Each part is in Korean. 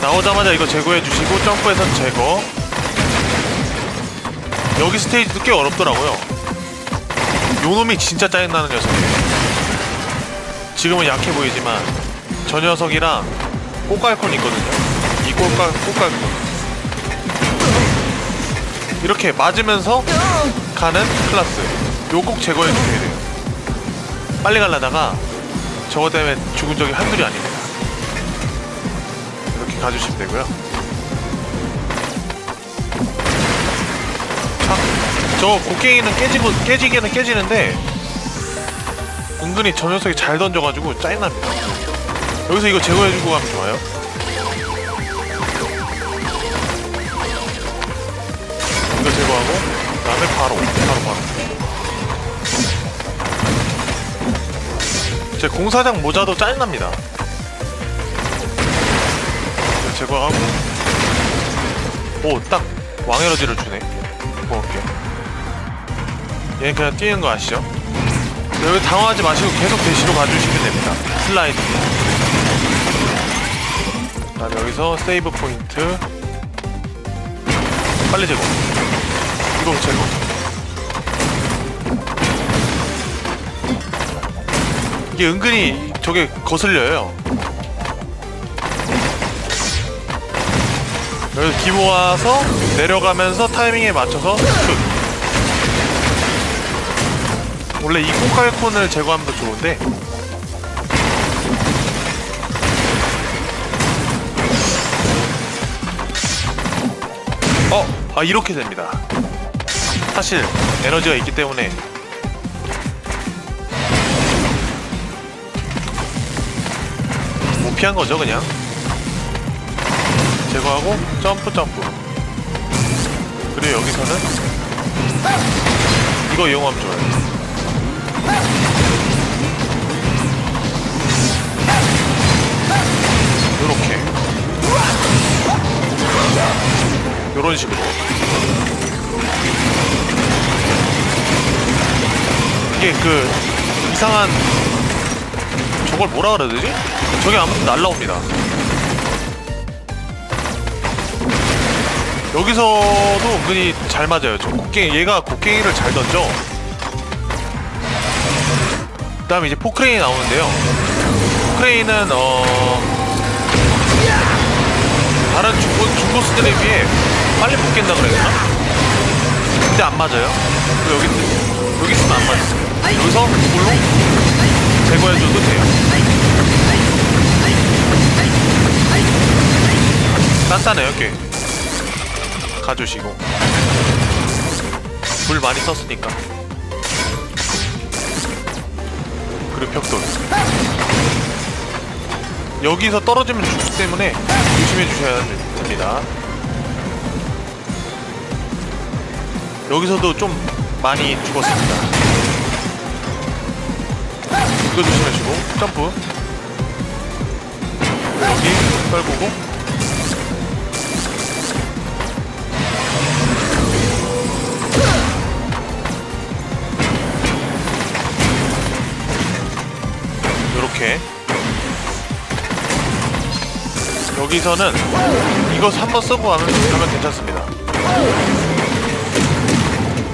나오자마자 이거 제거해 주시고 점프해서 제거. 여기 스테이지도 꽤 어렵더라고요. 요놈이 진짜 짜증나는 녀석이에요 지금은 약해 보이지만 저 녀석이랑 꽃갈콘 있거든요. 이 꽃갈, 꽃갈콘. 이렇게 맞으면서 가는 클라스. 요 꼭 제거해 주셔야 돼요. 빨리 가려다가 저거 때문에 죽은 적이 한둘이 이렇게 가주시면 되고요. 자, 저 곡괭이는 깨지고 깨지기는 깨지는데 은근히 저 녀석이 잘 던져가지고 짜증납니다. 여기서 이거 제거해주고 가면 좋아요. 이거 제거하고 그다음에 바로 바로 바로. 제 공사장 모자도 짜증납니다. 이거 제거하고 오 딱 왕에너지를 주네. 먹을게요 얘는 그냥 뛰는 거 아시죠? 여기 당황하지 마시고 계속 대시로 가주시면 됩니다. 슬라이드. 그다음 여기서 세이브 포인트. 빨리 제거. 이거 제거. 이게 은근히 저게 거슬려요 여기서 기 모아서 내려가면서 타이밍에 맞춰서 슛. 원래 이 꽃갈콘을 제거하면 더 좋은데. 어! 아 이렇게 됩니다. 사실 에너지가 있기 때문에. 못 피한 거죠 그냥 제거하고 점프 점프. 그리고 여기서는 이거 이용하면 좋아요. 요렇게. 요런 식으로. 이게 그 이상한 저걸 뭐라 그래야 되지? 저게 아무튼 날라옵니다 여기서도 은근히 잘 맞아요. 저 곡괭이 얘가 곡괭이를 잘 던져. 그 다음에 이제 포크레인이 나오는데요. 포크레인은 어 다른 중고, 중고스들에 비해 빨리 못 깬다 그래야 되나? 근데 안 맞아요. 여기, 여기 있으면 안 맞았어요. 여기서 이걸로 제거해줘도 돼요. 단단해요 꽤 가주시고. 물 많이 썼으니까. 그리고 벽돌 여기서 떨어지면 죽기 때문에 조심해 주셔야 됩니다. 여기서도 좀 많이 죽었습니다. 이거 조심하시고 점프. 여기 떨구고 요렇게. 여기서는 이거 한번 쓰고 가면, 가면 괜찮습니다.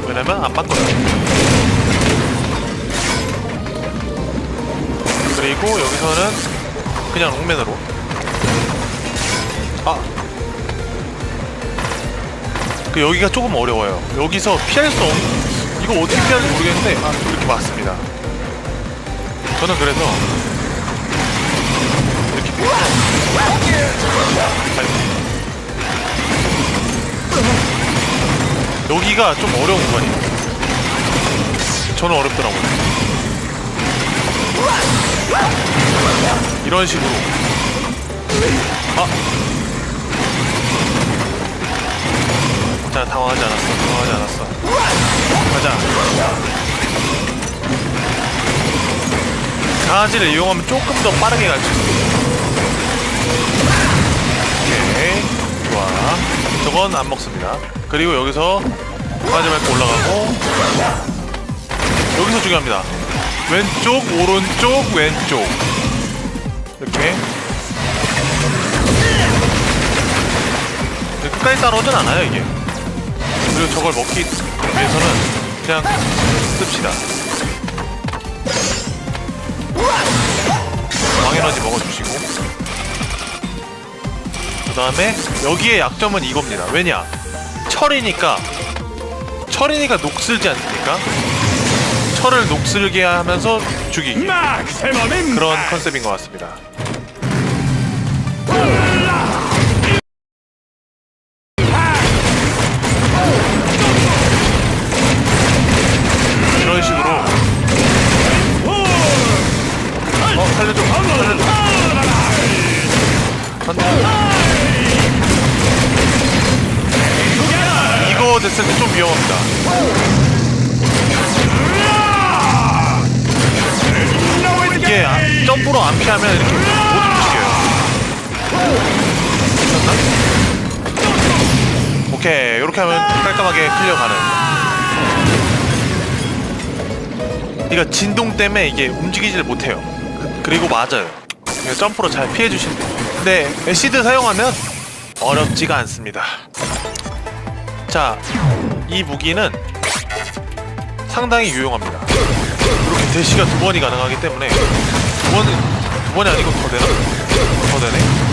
왜냐면 안 맞거든요. 그리고 여기서는 그냥 롱맨으로. 아! 그 여기가 조금 어려워요. 여기서 피할 수 없... 이거 어떻게 피할지 모르겠는데 아 이렇게 맞습니다. 저는 그래서 이렇게. 여기가 좀 어려운 구간이에요. 저는 어렵더라고요. 이런 식으로. 아! 자 당황하지 않았어. 당황하지 않았어. 가자. 강아지를 이용하면 조금 더 빠르게 갈 수 있습니다 좋아 저건 안 먹습니다. 그리고 여기서 강아지 밟고 올라가고. 여기서 중요합니다. 왼쪽 오른쪽 왼쪽. 이렇게. 가까이 따라오진 않아요 이게. 그리고 저걸 먹기 위해서는 그냥 씁시다. 왕에너지 먹어주시고. 그 다음에 여기에 약점은 이겁니다. 왜냐? 철이니까. 철이니까 녹슬지 않습니까? 철을 녹슬게 하면서 죽이기. 그런 컨셉인 것 같습니다. 이런 식으로. 어 살려줘. 살려줘 됐을 때 좀 위험합니다. 이게 아- 점프로 안 피하면 이렇게 못 움직여요? 오케이 이렇게 하면 깔끔하게 클리어 가능 그러니까 진동 때문에 이게 움직이질 못해요. 그, 그리고 맞아요. 점프로 잘 피해주시면 돼요. 근데 애시드 사용하면 어렵지가 않습니다 자, 이 무기는 상당히 유용합니다. 이렇게 대시가 두 번이 가능하기 때문에 두 번은 두 번이 아니고 더 되나? 더 되네.